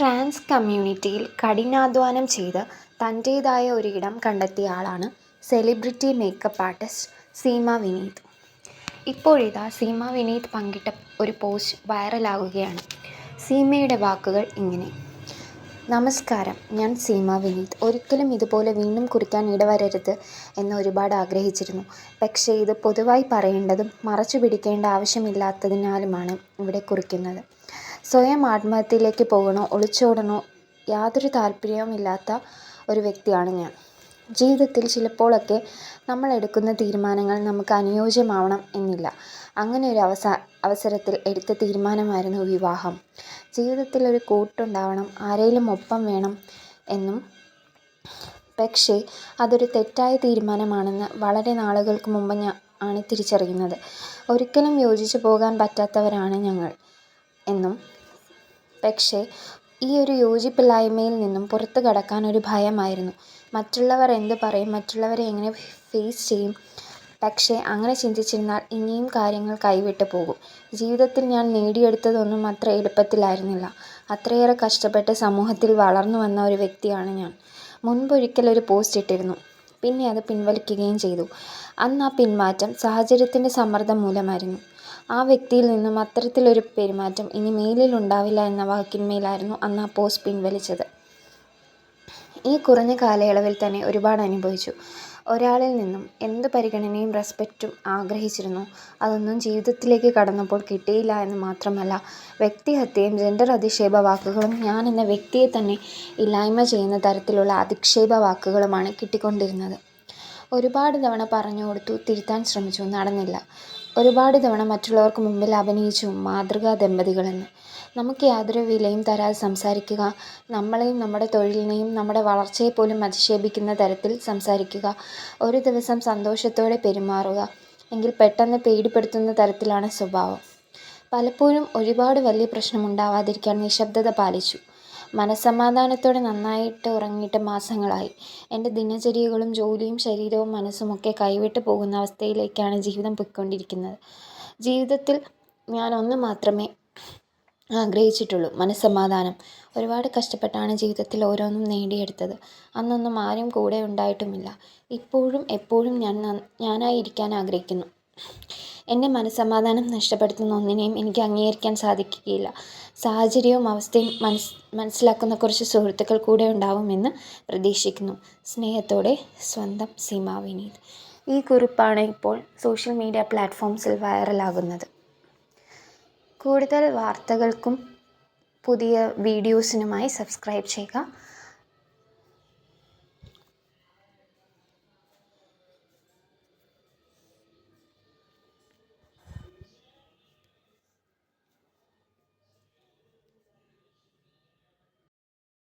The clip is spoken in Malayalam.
ട്രാൻസ് കമ്മ്യൂണിറ്റിയിൽ കഠിനാധ്വാനം ചെയ്ത് തന്റേതായ ഒരിടം കണ്ടെത്തിയ ആളാണ് celebrity makeup artist Seema Vineeth. ഇപ്പോഴിതാ സീമ വിനീത് പങ്കിട്ട ഒരു പോസ്റ്റ് വൈറലാകുകയാണ്. സീമയുടെ വാക്കുകൾ ഇങ്ങനെ. നമസ്കാരം ഞാൻ സീമ വിനീത്. ഒരിക്കലും ഇതുപോലെ വീണ്ടും കുറിക്കാൻ ഇടവരരുത് എന്ന് ഒരുപാട് ആഗ്രഹിച്ചിരുന്നു. പക്ഷേ ഇത് പൊതുവായി പറയേണ്ടതും മറച്ചു പിടിക്കേണ്ട ആവശ്യമില്ലാത്തതിനാലുമാണ് ഇവിടെ കുറിക്കുന്നത്. സ്വയം ആത്മഹത്യയിലേക്ക് പോകണോ ഒളിച്ചോടണോ യാതൊരു താല്പര്യവുമില്ലാത്ത ഒരു വ്യക്തിയാണ് ഞാൻ. ജീവിതത്തിൽ ചിലപ്പോഴൊക്കെ നമ്മൾ എടുക്കുന്ന തീരുമാനങ്ങൾ നമുക്ക് അനുയോജ്യമാവണം എന്നില്ല. അങ്ങനെ ഒരു അവസ അവസരത്തിൽ എടുത്ത തീരുമാനമായിരുന്നു വിവാഹം. ജീവിതത്തിൽ ഒരു കൂട്ടുണ്ടാവണം ആരെങ്കിലും ഒപ്പം വേണം എന്നും. പക്ഷേ അതൊരു തെറ്റായ തീരുമാനമാണെന്ന് വളരെ നാളുകൾക്ക് മുമ്പ് ഞാൻ ആണ് തിരിച്ചറിയുന്നത് ഒരിക്കലും യോജിച്ചു പോകാൻ പറ്റാത്തവരാണ് ഞങ്ങൾ. എന്നും. പക്ഷേ ഈ ഒരു യോജിപ്പില്ലായ്മയിൽ നിന്നും പുറത്തു കടക്കാൻ ഒരു ഭയമായിരുന്നു. മറ്റുള്ളവർ എന്ത് പറയും മറ്റുള്ളവരെ എങ്ങനെ ഫേസ് ചെയ്യും? പക്ഷേ അങ്ങനെ ചിന്തിച്ചിരുന്നാൽ ഇനിയും കാര്യങ്ങൾ കൈവിട്ടു പോകും. ജീവിതത്തിൽ ഞാൻ നേടിയെടുത്തതൊന്നും അത്ര എളുപ്പത്തിലായിരുന്നില്ല. അത്രയേറെ കഷ്ടപ്പെട്ട് സമൂഹത്തിൽ വളർന്നു വന്ന ഒരു വ്യക്തിയാണ് ഞാൻ. മുൻപൊരിക്കൽ ഒരു പോസ്റ്റ് ഇട്ടിരുന്നു. പിന്നെ അത് പിൻവലിക്കുകയും ചെയ്തു. അന്ന് ആ പിന്മാറ്റം സാഹചര്യത്തിന്റെ സമ്മർദ്ദം മൂലമായിരുന്നു. ആ വ്യക്തിയിൽ നിന്നും അത്തരത്തിലൊരു പെരുമാറ്റം ഇനി മേലിൽ ഉണ്ടാവില്ല എന്ന വാക്കിന്മേലായിരുന്നു അന്ന് ആ പോസ്റ്റ് പിൻവലിച്ചത്. ഈ കുറഞ്ഞ കാലയളവിൽ തന്നെ ഒരുപാട് അനുഭവിച്ചു. ഒരാളിൽ നിന്നും എന്ത് പരിഗണനയും റെസ്പെക്റ്റും ആഗ്രഹിച്ചിരുന്നു. അതൊന്നും ജീവിതത്തിലേക്ക് കടന്നപ്പോൾ കിട്ടിയില്ല എന്ന് മാത്രമല്ല വ്യക്തിഹത്യയും ജെൻഡർ അധിക്ഷേപ വാക്കുകളും ഞാൻ എന്ന വ്യക്തിയെ തന്നെ ഇല്ലായ്മ ചെയ്യുന്ന തരത്തിലുള്ള അധിക്ഷേപ വാക്കുകളുമാണ് കിട്ടിക്കൊണ്ടിരുന്നത്. ഒരുപാട് തവണ പറഞ്ഞു കൊടുത്തു തിരുത്താൻ ശ്രമിച്ചു നടന്നില്ല. ഒരുപാട് തവണ മറ്റുള്ളവർക്ക് മുമ്പിൽ അഭിനയിച്ചു മാതൃകാ ദമ്പതികളെന്ന്. നമുക്ക് യാതൊരു വിലയും തരാതെ സംസാരിക്കുക നമ്മളെയും നമ്മുടെ തൊഴിലിനെയും നമ്മുടെ വളർച്ചയെ പോലും അധിക്ഷേപിക്കുന്ന തരത്തിൽ സംസാരിക്കുക ഒരു ദിവസം സന്തോഷത്തോടെ പെരുമാറുക എങ്കിൽ പെട്ടെന്ന് പേടിപ്പെടുത്തുന്ന തരത്തിലാണ് സ്വഭാവം. പലപ്പോഴും ഒരുപാട് വലിയ പ്രശ്നമുണ്ടാവാതിരിക്കാൻ നിശബ്ദത പാലിച്ചു. മനസ്സമാധാനത്തോടെ നന്നായിട്ട് ഉറങ്ങിയിട്ട് മാസങ്ങളായി. എന്റെ ദിനചര്യകളും ജോലിയും ശരീരവും മനസ്സുമൊക്കെ കൈവിട്ട് പോകുന്ന അവസ്ഥയിലേക്കാണ് ജീവിതം പൊയ്ക്കൊണ്ടിരിക്കുന്നത്. ജീവിതത്തിൽ ഞാൻ ഒന്ന് മാത്രമേ ആഗ്രഹിച്ചിട്ടുള്ളൂ മനസ്സമാധാനം. ഒരുപാട് കഷ്ടപ്പെട്ടാണ് ജീവിതത്തിൽ ഓരോന്നും നേടിയെടുത്തത്. അന്നൊന്നും ആരും കൂടെ ഉണ്ടായിട്ടുമില്ല. ഇപ്പോഴും എപ്പോഴും ഞാൻ ഞാനായിരിക്കാൻ ആഗ്രഹിക്കുന്നു. എന്റെ മനസ്സമാധാനം നഷ്ടപ്പെടുത്തുന്ന ഒന്നിനെയും എനിക്ക് അംഗീകരിക്കാൻ സാധിക്കുകയില്ല. സാഹചര്യവും അവസ്ഥയും മനസ് മനസ്സിലാക്കുന്ന കുറച്ച് സുഹൃത്തുക്കൾ കൂടെ ഉണ്ടാവുമെന്ന് പ്രതീക്ഷിക്കുന്നു. സ്നേഹത്തോടെ സ്വന്തം സീമാവിനീത് ഈ കുറിപ്പാണ് ഇപ്പോൾ സോഷ്യൽ മീഡിയ പ്ലാറ്റ്ഫോംസിൽ വൈറലാകുന്നത്. കൂടുതൽ വാർത്തകൾക്കും പുതിയ വീഡിയോസിനുമായി സബ്സ്ക്രൈബ് ചെയ്യുക.